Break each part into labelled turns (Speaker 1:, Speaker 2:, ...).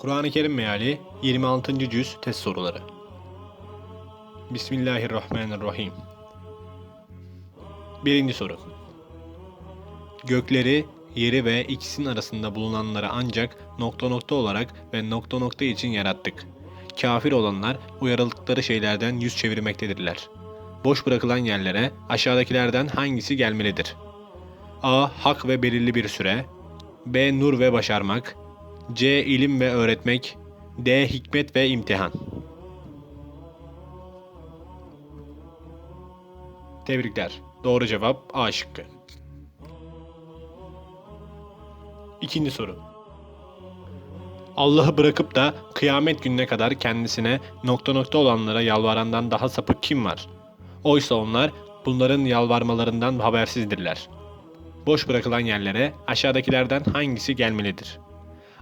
Speaker 1: Kur'an-ı Kerim Meali 26. Cüz Test Soruları Bismillahirrahmanirrahim Birinci soru Gökleri, yeri ve ikisinin arasında bulunanları ancak nokta nokta olarak ve nokta nokta için yarattık. Kafir olanlar uyarıldıkları şeylerden yüz çevirmektedirler. Boş bırakılan yerlere aşağıdakilerden hangisi gelmelidir? A. Hak ve belirli bir süre B. Nur ve başarmak C. ilim ve öğretmek D. Hikmet ve imtihan Tebrikler. Doğru cevap A şıkkı. İkinci soru. Allah'ı bırakıp da kıyamet gününe kadar kendisine nokta nokta olanlara yalvarandan daha sapık kim var? Oysa onlar bunların yalvarmalarından habersizdirler. Boş bırakılan yerlere aşağıdakilerden hangisi gelmelidir?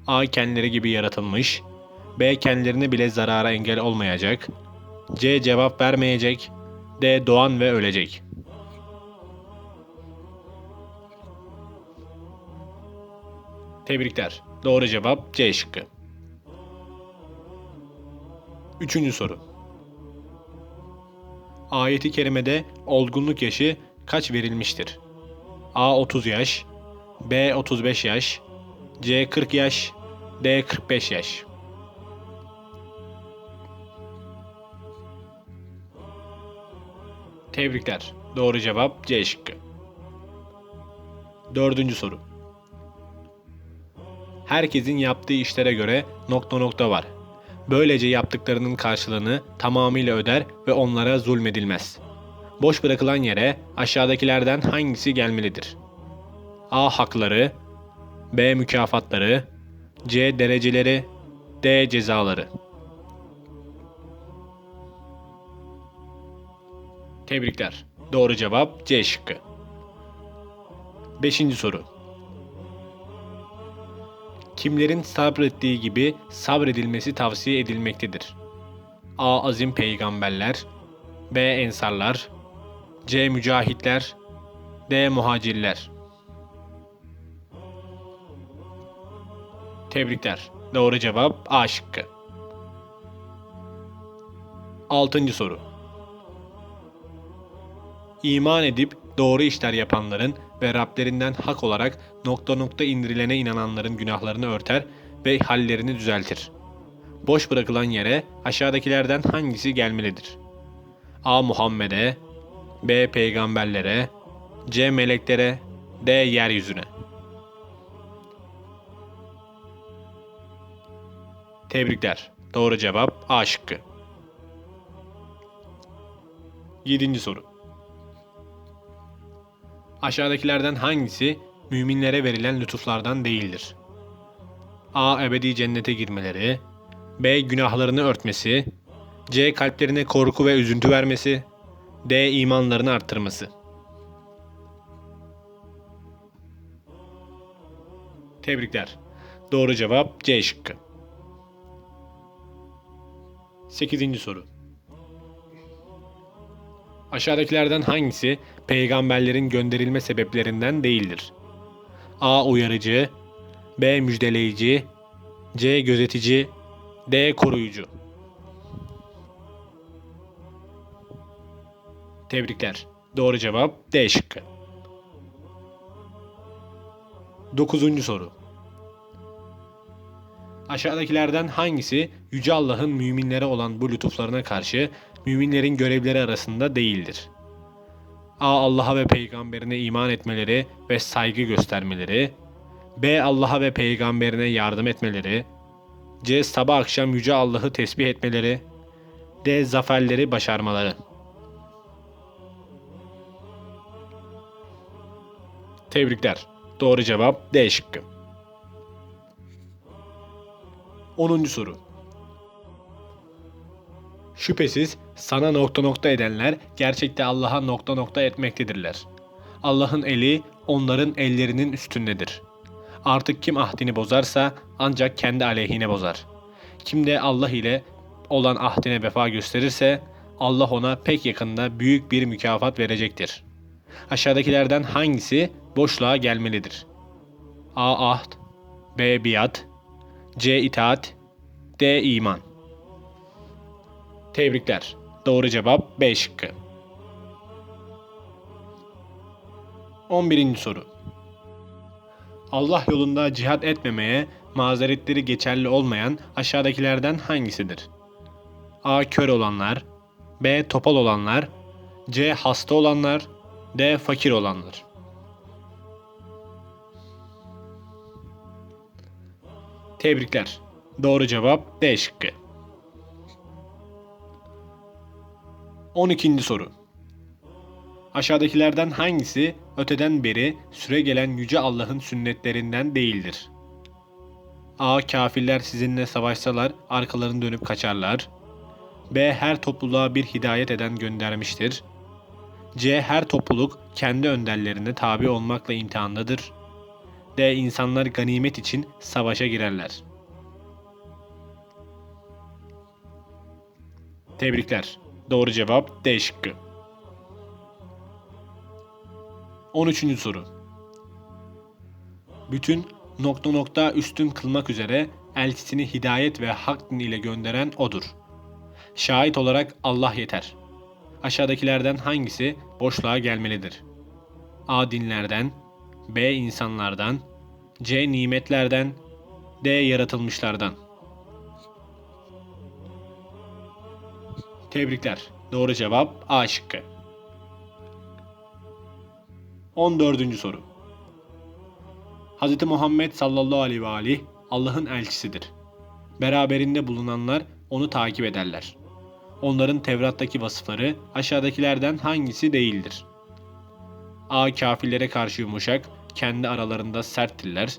Speaker 1: A. Kendileri gibi yaratılmış. B. Kendilerine bile zarara engel olmayacak. C. Cevap vermeyecek. D. Doğan ve ölecek. Tebrikler. Doğru cevap C şıkkı. Üçüncü soru. Ayeti kerimede olgunluk yaşı kaç verilmiştir? A 30 yaş, B 35 yaş, C 40 yaş, D 45 yaş. Tebrikler. Doğru cevap C şıkkı. Dördüncü soru. Herkesin yaptığı işlere göre nokta nokta var. Böylece yaptıklarının karşılığını tamamıyla öder ve onlara zulmedilmez. Boş bırakılan yere aşağıdakilerden hangisi gelmelidir? A. Hakları B. Mükafatları C. Dereceleri D. Cezaları Tebrikler. Doğru cevap C şıkkı. Beşinci soru. Kimlerin sabrettiği gibi sabredilmesi tavsiye edilmektedir? A. Azim peygamberler B. Ensarlar C. Mücahitler D. Muhacirler Tebrikler. Doğru cevap A şıkkı. Altıncı soru. İman edip doğru işler yapanların ve Rablerinden hak olarak nokta nokta indirilene inananların günahlarını örter ve hallerini düzeltir. Boş bırakılan yere aşağıdakilerden hangisi gelmelidir? A. Muhammed'e B. Peygamberlere C. Meleklere D. Yeryüzüne Tebrikler. Doğru cevap A şıkkı. 7. soru. Aşağıdakilerden hangisi müminlere verilen lütuflardan değildir? A. Ebedi cennete girmeleri B. Günahlarını örtmesi C. Kalplerine korku ve üzüntü vermesi D. imanlarını arttırması Tebrikler. Doğru cevap C şıkkı. 8. soru. Aşağıdakilerden hangisi peygamberlerin gönderilme sebeplerinden değildir? A. Uyarıcı B. Müjdeleyici C. Gözetici D. Koruyucu Tebrikler. Doğru cevap D şıkkı. 9. soru. Aşağıdakilerden hangisi Yüce Allah'ın müminlere olan bu lütuflarına karşı müminlerin görevleri arasında değildir? A. Allah'a ve peygamberine iman etmeleri ve saygı göstermeleri. B. Allah'a ve peygamberine yardım etmeleri. C. Sabah akşam Yüce Allah'ı tesbih etmeleri. D. Zaferleri başarmaları. Tebrikler. Doğru cevap D şıkkı. 10. soru. Şüphesiz sana nokta nokta edenler gerçekte Allah'a nokta nokta etmektedirler. Allah'ın eli onların ellerinin üstündedir. Artık kim ahdini bozarsa ancak kendi aleyhine bozar. Kim de Allah ile olan ahdine vefa gösterirse Allah ona pek yakında büyük bir mükafat verecektir. Aşağıdakilerden hangisi boşluğa gelmelidir? A. Ahd B. Biat C. İtaat D. İman. Tebrikler. Doğru cevap B şıkkı. 11. soru. Allah yolunda cihat etmemeye mazeretleri geçerli olmayan aşağıdakilerden hangisidir? A. Kör olanlar B. Topal olanlar C. Hasta olanlar D. Fakir olanlar Tebrikler. Doğru cevap D şıkkı. 12. soru. Aşağıdakilerden hangisi öteden beri süre gelen yüce Allah'ın sünnetlerinden değildir? A. Kafirler sizinle savaşsalar arkalarını dönüp kaçarlar. B. Her topluluğa bir hidayet eden göndermiştir. C. Her topluluk kendi önderlerine tabi olmakla imtihandadır. D. İnsanlar ganimet için savaşa girerler. Tebrikler. Doğru cevap D şıkkı. 13. soru. Bütün nokta nokta üstün kılmak üzere elçisini hidayet ve hak din ile gönderen odur. Şahit olarak Allah yeter. Aşağıdakilerden hangisi boşluğa gelmelidir? A. Dinlerden B. insanlardan C. Nimetlerden D. Yaratılmışlardan Tebrikler. Doğru cevap A şıkkı. 14. soru. Hz. Muhammed sallallahu aleyhi ve aleyh Allah'ın elçisidir. Beraberinde bulunanlar onu takip ederler. Onların Tevrat'taki vasıfları aşağıdakilerden hangisi değildir? A. Kafirlere karşı yumuşak, kendi aralarında serttirler.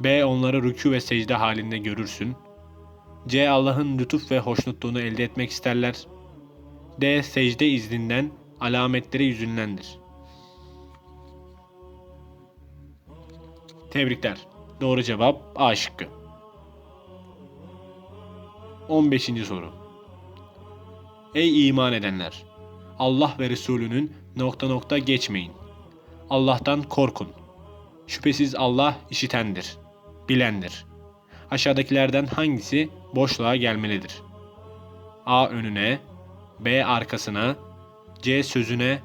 Speaker 1: B. Onları rükû ve secde halinde görürsün. C. Allah'ın lütuf ve hoşnutluğunu elde etmek isterler. D. Secde izninden, alametleri yüzündendir. Tebrikler. Doğru cevap A şıkkı. 15. soru. Ey iman edenler! Allah ve Resulünün nokta nokta geçmeyin. Allah'tan korkun. Şüphesiz Allah işitendir, bilendir. Aşağıdakilerden hangisi boşluğa gelmelidir? A. Önüne B. Arkasına C. Sözüne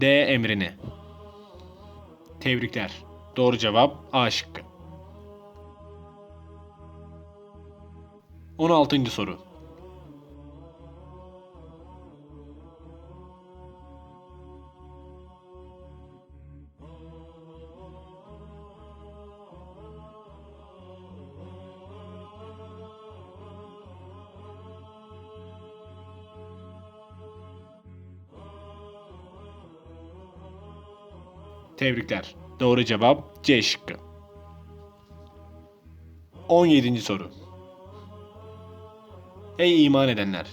Speaker 1: D. Emrine Tebrikler. Doğru cevap A şıkkı. 16. soru. Tebrikler. Doğru cevap C şıkkı. 17. soru. Ey iman edenler!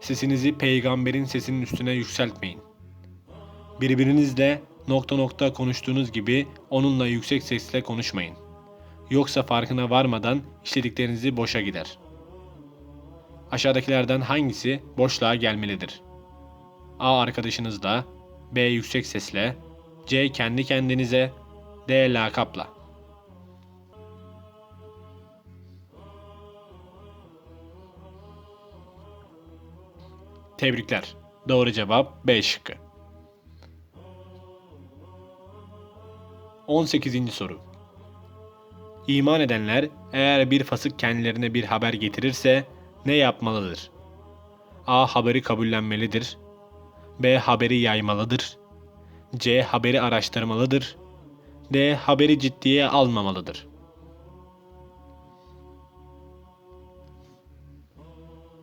Speaker 1: Sesinizi peygamberin sesinin üstüne yükseltmeyin. Birbirinizle nokta nokta konuştuğunuz gibi onunla yüksek sesle konuşmayın. Yoksa farkına varmadan işlediklerinizi boşa gider. Aşağıdakilerden hangisi boşluğa gelmelidir? A. Arkadaşınızla B. Yüksek sesle C. Kendi kendinize D. Lakapla Tebrikler. Doğru cevap B şıkkı. 18. soru. İman edenler eğer bir fasık kendilerine bir haber getirirse ne yapmalıdır? A. Haberi kabullenmelidir. B. Haberi yaymalıdır. C. Haberi araştırmalıdır. D. Haberi ciddiye almamalıdır.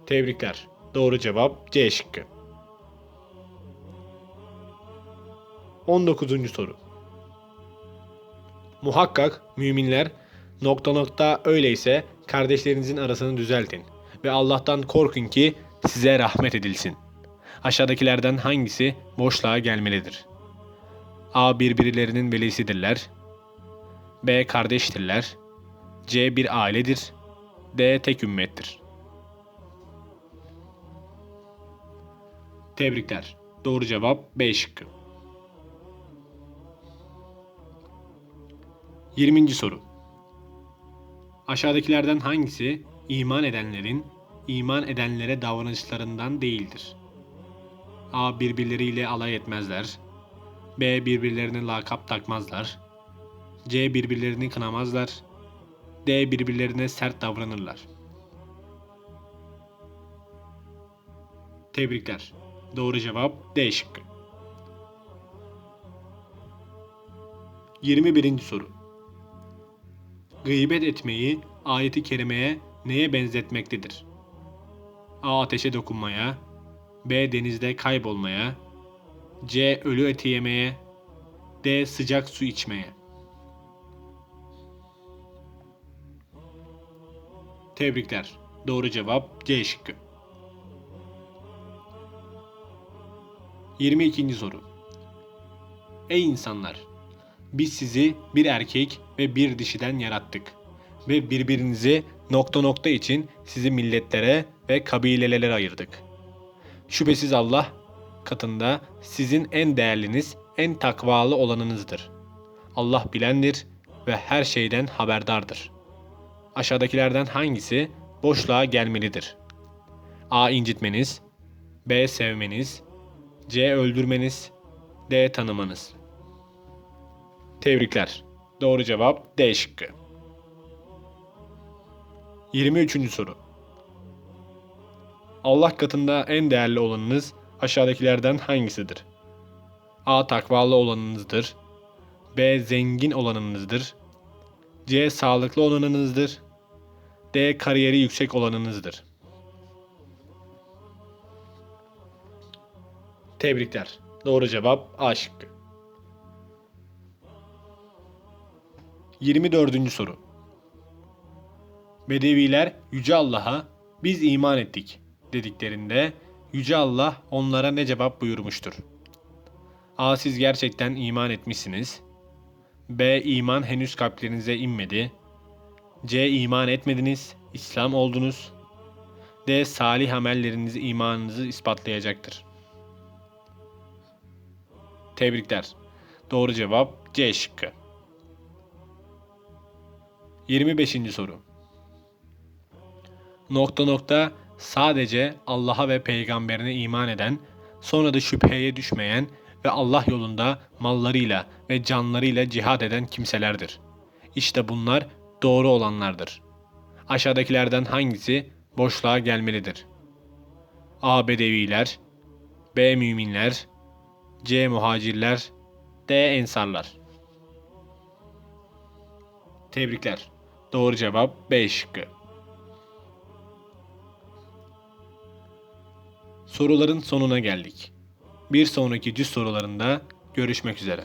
Speaker 1: Tebrikler. Doğru cevap C şıkkı. 19. soru. Muhakkak müminler nokta nokta öyleyse kardeşlerinizin arasını düzeltin ve Allah'tan korkun ki size rahmet edilsin. Aşağıdakilerden hangisi boşluğa gelmelidir? A. Birbirlerinin velisidirler. B. Kardeştirler. C. Bir ailedir. D. Tek ümmettir. Tebrikler. Doğru cevap B şıkkı. 20. soru. Aşağıdakilerden hangisi iman edenlerin iman edenlere davranışlarından değildir. A. Birbirleriyle alay etmezler. B. Birbirlerine lakap takmazlar. C. Birbirlerini kınamazlar. D. Birbirlerine sert davranırlar. Tebrikler. Doğru cevap D şıkkı. 21. soru. Gıybet etmeyi ayeti kerimeye neye benzetmektedir? A. Ateşe dokunmaya B. Denizde kaybolmaya C. Ölü eti yemeye D. Sıcak su içmeye Tebrikler. Doğru cevap C şıkkı. 22. soru. Ey insanlar! Biz sizi bir erkek ve bir dişiden yarattık ve birbirinizi nokta nokta için sizi milletlere ve kabilelere ayırdık. Şüphesiz Allah katında sizin en değerliniz, en takvalı olanınızdır. Allah bilendir ve her şeyden haberdardır. Aşağıdakilerden hangisi boşluğa gelmelidir? A. incitmeniz B. Sevmeniz C. Öldürmeniz D. Tanımanız Tebrikler. Doğru cevap D şıkkı. 23. soru. Allah katında en değerli olanınız aşağıdakilerden hangisidir? A. Takvalı olanınızdır. B. Zengin olanınızdır. C. Sağlıklı olanınızdır. D. Kariyeri yüksek olanınızdır. Tebrikler. Doğru cevap A şıkkı. 24. soru. Bedeviler Yüce Allah'a biz iman ettik dediklerinde Yüce Allah onlara ne cevap buyurmuştur? A. Siz gerçekten iman etmişsiniz. B. İman henüz kalplerinize inmedi. C. İman etmediniz, İslam oldunuz. D. Salih amelleriniz imanınızı ispatlayacaktır. Tebrikler. Doğru cevap C şıkkı. 25. soru. Nokta nokta sadece Allah'a ve peygamberine iman eden, sonra da şüpheye düşmeyen ve Allah yolunda mallarıyla ve canlarıyla cihad eden kimselerdir. İşte bunlar doğru olanlardır. Aşağıdakilerden hangisi boşluğa gelmelidir? A. Bedeviler B. Müminler C. Muhacirler D. Ensarlar Tebrikler. Doğru cevap B şıkkı. Soruların sonuna geldik. Bir sonraki cüz sorularında görüşmek üzere.